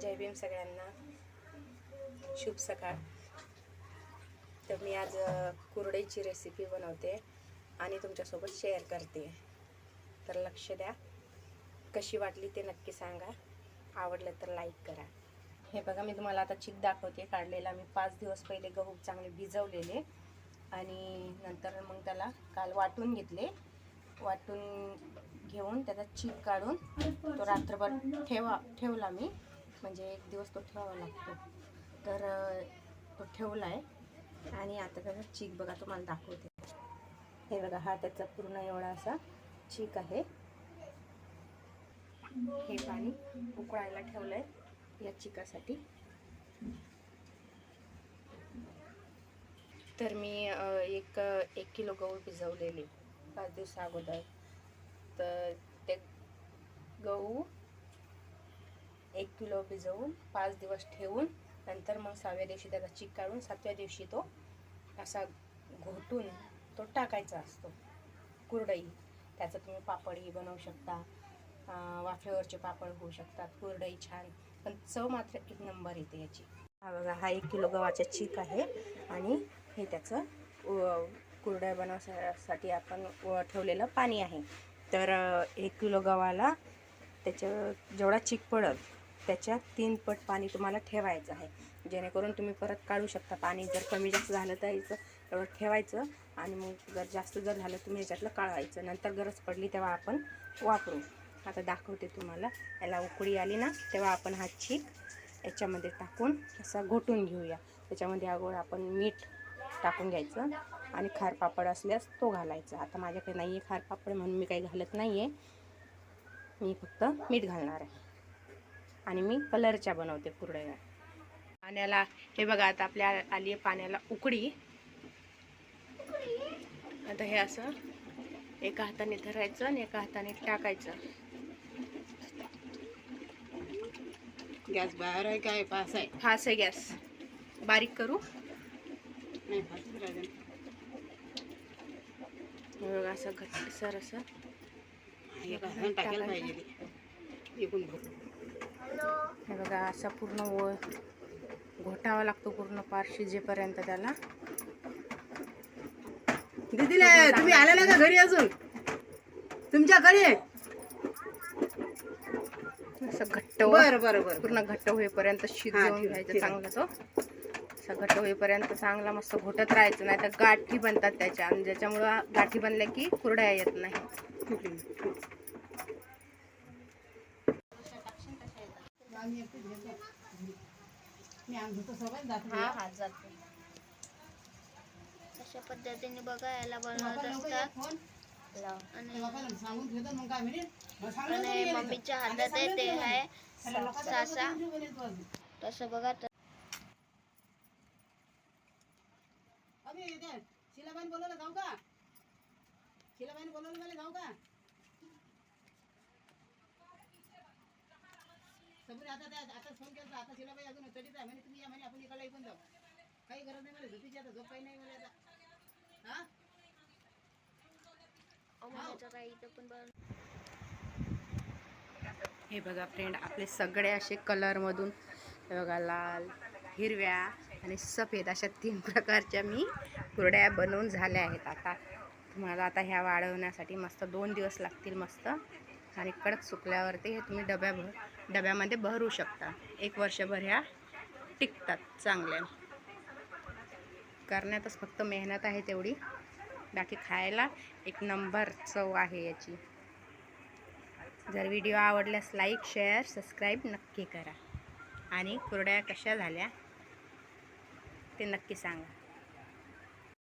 जय भीम सगळ्यांना. शुभ सकाळ. तर मी आज कुरडईची रेसिपी बनवते आणि तुमच्यासोबत शेअर करते. तर लक्ष द्या. कशी वाटली ते नक्की सांगा. आवडलं तर लाईक करा. हे बघा मी तुम्हाला आता चिक दाखवते. काढलेला मी पाच दिवस पहिले गहू चांगले भिजवलेले. आणि नंतर मग त्याला काल वाटून घेतले. वाटून घेऊन त्याचा चीक काढून तो रात्रभर ठेवा ठेवला मी. म्हणजे एक दिवस तो ठेवावा लागतो. तर तो ठेवला आहे आणि आता त्याचा चीक बघा तुम्हाला दाखवते. हे बघा हा त्याचा पूर्ण एवढा असा चीक आहे. हे पाणी उकळायला ठेवलं आहे या चिकासाठी. तर मी एक एक किलो गहू भिजवलेले. पाच दिवसा अगोदर. तर ते गहू एक किलो भिजवून पाच दिवस ठेवून नंतर मग सहाव्या दिवशी त्याचा चीक काढून सातव्या दिवशी तो असा घोटून तो टाकायचा असतो. कुरडई. त्याचं तुम्ही पापडही बनवू शकता. वाफेवरचे पापड होऊ शकतात. कुरडई छान. पण चव मात्र एक नंबर येते याची. हा बघा हा एक किलो गव्हाचा चीक आहे आणि हे त्याचं कुरडया बनवण्यासाठी आपण ठेवलेलं पाणी आहे. तर एक किलो गव्हाला त्याच्या जेवढा चीक पडल त्याच्या तीन पट पाणी तुम्हाला ठेवायचं आहे. जेणेकरून तुम्ही परत काढू शकता. पाणी जर कमी जास्त झालं तर याचं एवढं ठेवायचं आणि मग जर जास्त जर झालं तुम्ही याच्यातलं काढायचं. नंतर गरज पडली तेव्हा आपण वापरू. आता दाखवते तुम्हाला. याला उकळी आली ना तेव्हा आपण हा चीक याच्यामध्ये टाकून असा घोटून घेऊया. त्याच्यामध्ये अगोदर आपण मीठ टाकून घ्यायचं आणि खार पापड असल्यास तो घालायचा. आता माझ्याकडे नाही आहे खार पापड म्हणून मी काही घालत नाही आहे मी फक्त मीठ घालणार आहे. आणि मी कलरच्या बनवते कुरडया. पाण्याला हे बघा आता आपल्या आली आहे पाण्याला उकडी आता हे असं एका हाताने धरायचं आणि एका हाताने टाकायचं. गॅस बाहेर आहे काय? पास आहे. फास आहे गॅस. बारीक करू. नाही फास बघा असं सर असं. टाकायला पाहिजे. हे बघा असा पूर्ण व घोटावा लागतो पूर्ण पार शिजेपर्यंत त्याला. दीदीला तुम्ही आला ना का घरी अजून? तुमच्या घरी? असं घट्ट बरं बरं बरं पूर्ण घट्ट होईपर्यंत शिजवून घ्यायचं. चांगला तो. असा घट्ट होईपर्यंत चांगला मस्त घोटत राहायचं नाही तर गाठी बनतात त्याच्या. आणि ज्याच्यामुळं गाठी बनल्या की कुरड्या येत नाही. आहे. मी आमचं हा हा जातो. अशा पद्धतीने बघा याला बनवत असतात. फोन. आणि बापाला सांगून ठेवतो मग काय म्हणेल? मग सांगून आणि ठेवतो. मम्मीच्या हातात आहे ते आहे त्याला लोकांना सासा. ठेवून अजून. तसं बघा त- अबे, शिलाबाईने बोलवलं जाऊ का? शिलाबाईने बोलवलं मला जाऊ का? सबरी आता त्या आता फोन केला आता शिलाबाई अजून तडीच आहे. म्हणे तुम्ही या म्हणे आपण इकडला जाऊ. काही गरज नाही मला झोपीची आता झोप काही नाही मला आता. हा? हे बघा फ्रेंड आपले सगळे असे कलरमधून हे बघा लाल हिरव्या आणि सफेद अशा तीन प्रकारच्या मी कुरड्या बनवून झाल्या आहेत आता. तुम्हाला आता ह्या वाढवण्यासाठी मस्त दोन दिवस लागतील मस्त. आणि कडक सुकल्यावरती हे तुम्ही डब्या भर डब्यामध्ये भरू शकता. एक वर्षभर ह्या टिकतात चांगल्या. करण्यातच फक्त मेहनत आहे तेवढी. बाकी खायला एक नंबर चव आहे याची. जर व्हिडिओ आवडल्यास लाईक शेअर सबस्क्राईब नक्की करा. आणि कुरड्या कशा झाल्या ते नक्की सांगा.